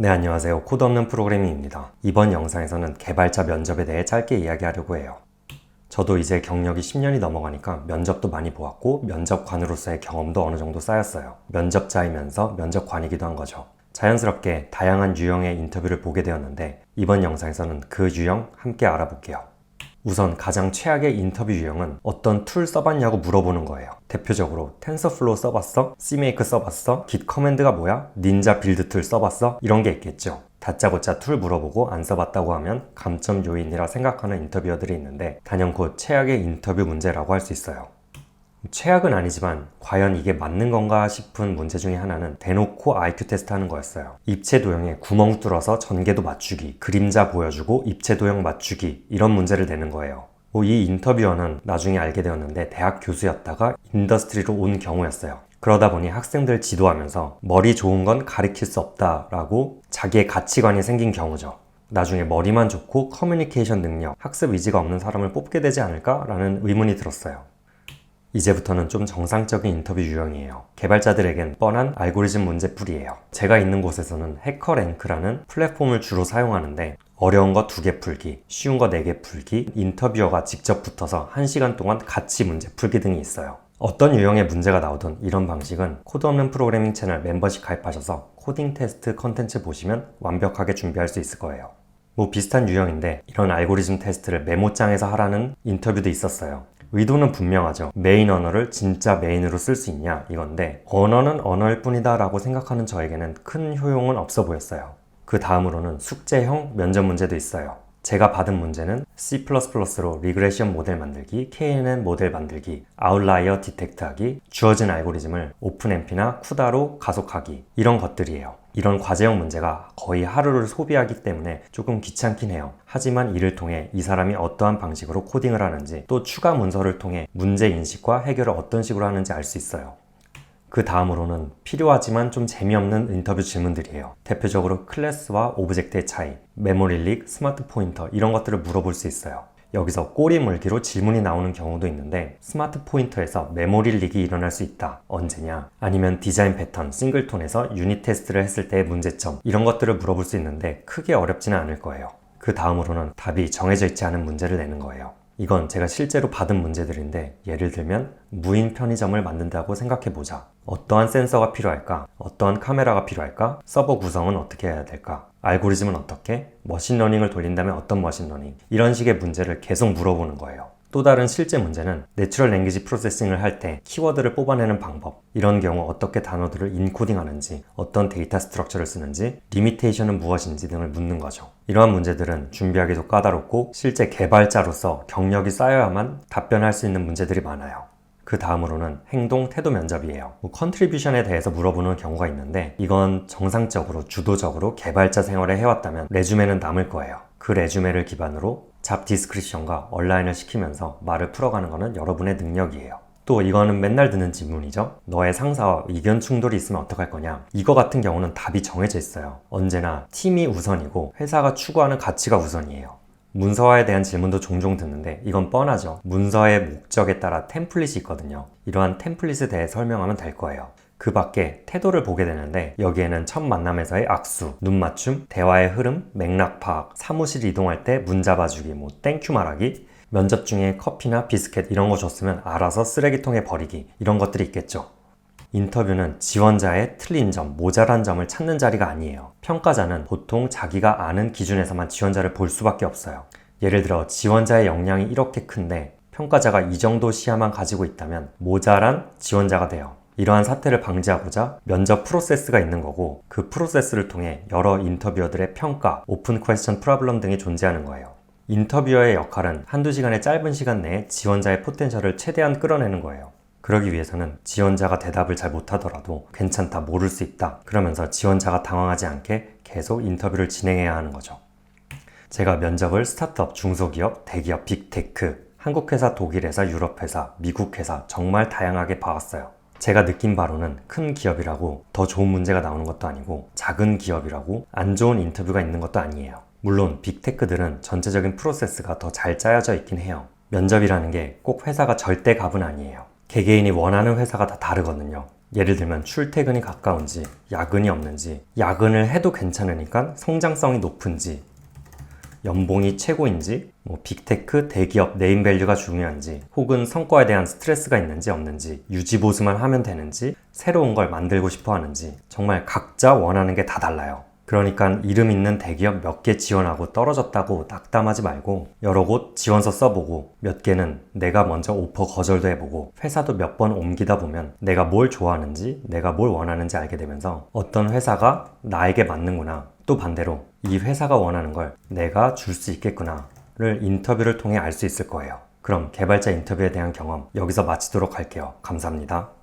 네, 안녕하세요. 코드 없는 프로그래밍입니다. 이번 영상에서는 개발자 면접에 대해 짧게 이야기하려고 해요. 저도 이제 경력이 10년이 넘어가니까 면접도 많이 보았고 면접관으로서의 경험도 어느 정도 쌓였어요. 면접자이면서 면접관이기도 한 거죠. 자연스럽게 다양한 유형의 인터뷰를 보게 되었는데 이번 영상에서는 그 유형 함께 알아볼게요. 우선 가장 최악의 인터뷰 유형은 어떤 툴 써봤냐고 물어보는 거예요. 대표적으로 텐서플로우 써봤어? CMake 써봤어? git 커맨드가 뭐야? 닌자 빌드 툴 써봤어? 이런 게 있겠죠. 다짜고짜 툴 물어보고 안 써봤다고 하면 감점 요인이라 생각하는 인터뷰어들이 있는데 단연코 최악의 인터뷰 문제라고 할 수 있어요. 최악은 아니지만 과연 이게 맞는 건가 싶은 문제 중에 하나는 대놓고 IQ 테스트 하는 거였어요. 입체 도형에 구멍 뚫어서 전개도 맞추기, 그림자 보여주고 입체 도형 맞추기 이런 문제를 내는 거예요. 뭐 이 인터뷰어는 나중에 알게 되었는데 대학 교수였다가 인더스트리로 온 경우였어요. 그러다 보니 학생들 지도하면서 머리 좋은 건 가르칠 수 없다라고 자기의 가치관이 생긴 경우죠. 나중에 머리만 좋고 커뮤니케이션 능력, 학습 의지가 없는 사람을 뽑게 되지 않을까라는 의문이 들었어요. 이제부터는 좀 정상적인 인터뷰 유형이에요. 개발자들에겐 뻔한 알고리즘 문제풀이에요. 제가 있는 곳에서는 해커랭크라는 플랫폼을 주로 사용하는데 어려운 거 두 개 풀기, 쉬운 거 네 개 풀기, 인터뷰어가 직접 붙어서 1시간 동안 같이 문제 풀기 등이 있어요. 어떤 유형의 문제가 나오든 이런 방식은 코드 없는 프로그래밍 채널 멤버십 가입하셔서 코딩 테스트 컨텐츠 보시면 완벽하게 준비할 수 있을 거예요. 뭐 비슷한 유형인데 이런 알고리즘 테스트를 메모장에서 하라는 인터뷰도 있었어요. 의도는 분명하죠. 메인 언어를 진짜 메인으로 쓸 수 있냐 이건데 언어는 언어일 뿐이다 라고 생각하는 저에게는 큰 효용은 없어 보였어요. 그 다음으로는 숙제형 면접 문제도 있어요. 제가 받은 문제는 C++로 리그레션 모델 만들기, KNN 모델 만들기, 아웃라이어 디텍트하기, 주어진 알고리즘을 오픈MP나 쿠다로 가속하기 이런 것들이에요. 이런 과제형 문제가 거의 하루를 소비하기 때문에 조금 귀찮긴 해요. 하지만 이를 통해 이 사람이 어떠한 방식으로 코딩을 하는지 또 추가 문서를 통해 문제 인식과 해결을 어떤 식으로 하는지 알 수 있어요. 그 다음으로는 필요하지만 좀 재미없는 인터뷰 질문들이에요. 대표적으로 클래스와 오브젝트의 차이, 메모리 릭, 스마트 포인터 이런 것들을 물어볼 수 있어요. 여기서 꼬리 물기로 질문이 나오는 경우도 있는데 스마트 포인터에서 메모리 릭이 일어날 수 있다. 언제냐? 아니면 디자인 패턴, 싱글톤에서 유닛 테스트를 했을 때의 문제점 이런 것들을 물어볼 수 있는데 크게 어렵지는 않을 거예요. 그 다음으로는 답이 정해져 있지 않은 문제를 내는 거예요. 이건 제가 실제로 받은 문제들인데 예를 들면 무인 편의점을 만든다고 생각해 보자. 어떠한 센서가 필요할까? 어떠한 카메라가 필요할까? 서버 구성은 어떻게 해야 될까? 알고리즘은 어떻게? 머신러닝을 돌린다면 어떤 머신러닝? 이런 식의 문제를 계속 물어보는 거예요. 또 다른 실제 문제는 내추럴 랭귀지 프로세싱을 할 때 키워드를 뽑아내는 방법 이런 경우 어떻게 단어들을 인코딩하는지 어떤 데이터 스트럭처를 쓰는지 리미테이션은 무엇인지 등을 묻는 거죠 이러한 문제들은 준비하기도 까다롭고 실제 개발자로서 경력이 쌓여야만 답변할 수 있는 문제들이 많아요 그 다음으로는 행동 태도 면접이에요. 뭐 컨트리뷰션에 대해서 물어보는 경우가 있는데 이건 정상적으로 주도적으로 개발자 생활을 해왔다면 레주메는 남을 거예요. 그 레주메를 기반으로 잡 디스크리션과 얼라인을 시키면서 말을 풀어가는 것은 여러분의 능력이에요. 또 이거는 맨날 듣는 질문이죠. 너의 상사와 의견 충돌이 있으면 어떡할 거냐? 이거 같은 경우는 답이 정해져 있어요. 언제나 팀이 우선이고 회사가 추구하는 가치가 우선이에요. 문서화에 대한 질문도 종종 듣는데 이건 뻔하죠. 문서의 목적에 따라 템플릿이 있거든요. 이러한 템플릿에 대해 설명하면 될 거예요. 그 밖에 태도를 보게 되는데 여기에는 첫 만남에서의 악수, 눈 맞춤, 대화의 흐름, 맥락 파악, 사무실 이동할 때 문 잡아주기, 뭐 땡큐 말하기, 면접 중에 커피나 비스켓 이런 거 줬으면 알아서 쓰레기통에 버리기 이런 것들이 있겠죠. 인터뷰는 지원자의 틀린 점, 모자란 점을 찾는 자리가 아니에요. 평가자는 보통 자기가 아는 기준에서만 지원자를 볼 수밖에 없어요. 예를 들어 지원자의 역량이 이렇게 큰데 평가자가 이 정도 시야만 가지고 있다면 모자란 지원자가 돼요. 이러한 사태를 방지하고자 면접 프로세스가 있는 거고 그 프로세스를 통해 여러 인터뷰어들의 평가, 오픈 퀘스천 프로블럼 등이 존재하는 거예요. 인터뷰어의 역할은 한두 시간의 짧은 시간 내에 지원자의 포텐셜을 최대한 끌어내는 거예요. 그러기 위해서는 지원자가 대답을 잘 못하더라도 괜찮다, 모를 수 있다. 그러면서 지원자가 당황하지 않게 계속 인터뷰를 진행해야 하는 거죠. 제가 면접을 스타트업, 중소기업, 대기업, 빅테크, 한국 회사, 독일 회사, 유럽 회사, 미국 회사 정말 다양하게 봐왔어요. 제가 느낀 바로는 큰 기업이라고 더 좋은 문제가 나오는 것도 아니고 작은 기업이라고 안 좋은 인터뷰가 있는 것도 아니에요. 물론 빅테크들은 전체적인 프로세스가 더 잘 짜여져 있긴 해요. 면접이라는 게 꼭 회사가 절대 값은 아니에요. 개개인이 원하는 회사가 다 다르거든요. 예를 들면 출퇴근이 가까운지, 야근이 없는지, 야근을 해도 괜찮으니까 성장성이 높은지, 연봉이 최고인지, 뭐 빅테크, 대기업, 네임밸류가 중요한지, 혹은 성과에 대한 스트레스가 있는지 없는지, 유지보수만 하면 되는지, 새로운 걸 만들고 싶어 하는지, 정말 각자 원하는 게 다 달라요. 그러니까 이름 있는 대기업 몇 개 지원하고 떨어졌다고 낙담하지 말고 여러 곳 지원서 써보고 몇 개는 내가 먼저 오퍼 거절도 해보고 회사도 몇 번 옮기다 보면 내가 뭘 좋아하는지 내가 뭘 원하는지 알게 되면서 어떤 회사가 나에게 맞는구나 또 반대로 이 회사가 원하는 걸 내가 줄 수 있겠구나 를 인터뷰를 통해 알 수 있을 거예요. 그럼 개발자 인터뷰에 대한 경험 여기서 마치도록 할게요. 감사합니다.